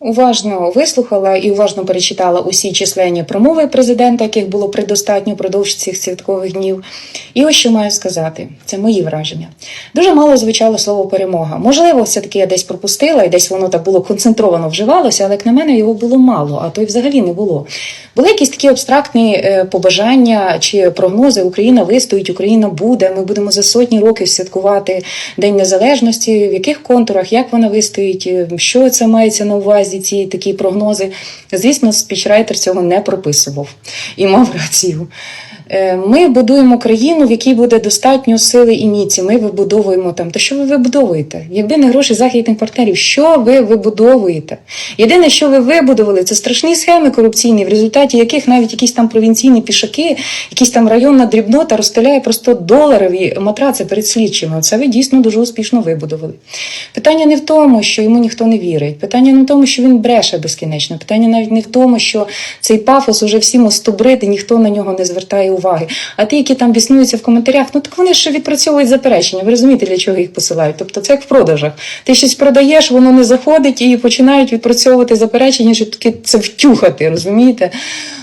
Уважно вислухала і уважно перечитала усі численні промови президента, яких було предостатньо впродовж цих святкових днів. І ось що маю сказати: це мої враження. Дуже мало звучало слово перемога. Можливо, все-таки я десь пропустила, і десь воно так було концентровано вживалося, але як на мене його було мало, а то й взагалі не було. Були якісь такі абстрактні е, побажання чи прогнози: Україна вистоїть, Україна буде. Ми будемо за сотні років святкувати День Незалежності. В яких контурах, як вона вистоїть, що це мається на увазі? Ці такі прогнози. Звісно, спічрайтер цього не прописував і мав рацію. Е, Ми будуємо країну, в якій буде достатньо сили і міці. Ми вибудовуємо там. Та що ви вибудовуєте? Якби не гроші західних партнерів, що ви вибудовуєте? Єдине, що ви вибудували, це страшні схеми корупційні, в результаті яких навіть якісь там провінційні пішаки, якісь там районна дрібнота розстріляє просто доларові матраци перед слідчими. Це ви дійсно дуже успішно вибудували. Питання не в тому, що йому ніхто не вірить. Питання не в тому, що він бреше безкінечно. Питання навіть не в тому, що цей пафос уже всім остобрид, і ніхто на нього не звертає уваги. А ті, які там біснуються в коментарях, ну так вони ж відпрацьовують заперечення. Ви розумієте, для чого їх посилають? Тобто це як в продажах. Ти щось продаєш, воно не заходить і починають відпрацьовувати заперечення, щоб таки це втюхати, розумієте?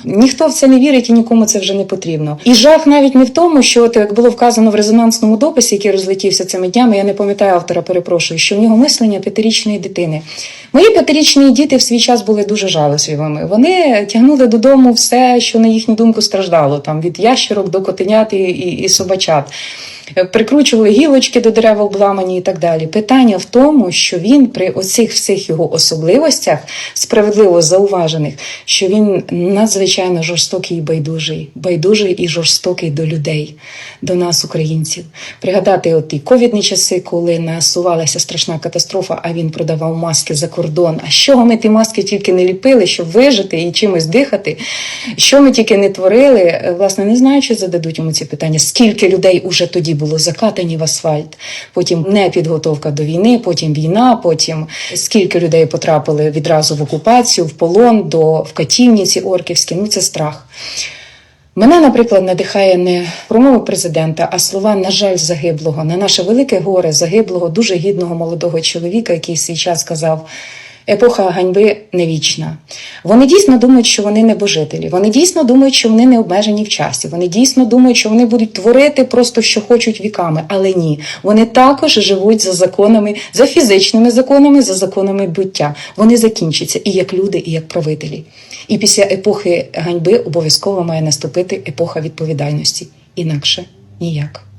Ніхто в це не вірить і нікому це вже не потрібно. І жах навіть не в тому, що от, як було вказано в резонансному дописі, який розлетівся цими днями, я не пам'ятаю автора, перепрошую, що в нього мислення п'ятирічної дитини. Мої п'ятирічні діти в свій час були дуже жалосливими. Вони тягнули додому все, що на їхню думку страждало, там від ящерок до котенят і, і, і собачат. Прикручували гілочки до дерев обламані і так далі. Питання в тому, що він при оцих всіх його особливостях, справедливо зауважених, що він надзвичайно жорстокий і байдужий, байдужий і жорстокий до людей, до нас, українців. Пригадати от ті ковідні часи, коли насувалася страшна катастрофа, а він продавав маски за кордон. А чого ми ті маски тільки не ліпили, щоб вижити і чимось дихати? Що ми тільки не творили? Власне, не знаю, чи зададуть йому ці питання. Скільки людей уже тоді було закатані в асфальт? Потім не підготовка до війни, потім війна, потім скільки людей потрапили відразу в окупацію, в полон, до в катівниці орківські. Ну це страх. Мене, наприклад, надихає не промова президента, а слова, на жаль, загиблого, на наше велике горе загиблого, дуже гідного молодого чоловіка, який свій час сказав. Епоха ганьби не вічна. Вони дійсно думають, що вони небожителі. Вони дійсно думають, що вони не обмежені в часі. Вони дійсно думають, що вони будуть творити просто що хочуть віками. Але ні, вони також живуть за законами, за фізичними законами, за законами буття. Вони закінчаться і як люди, і як правителі. І після епохи ганьби обов'язково має наступити епоха відповідальності. Інакше ніяк.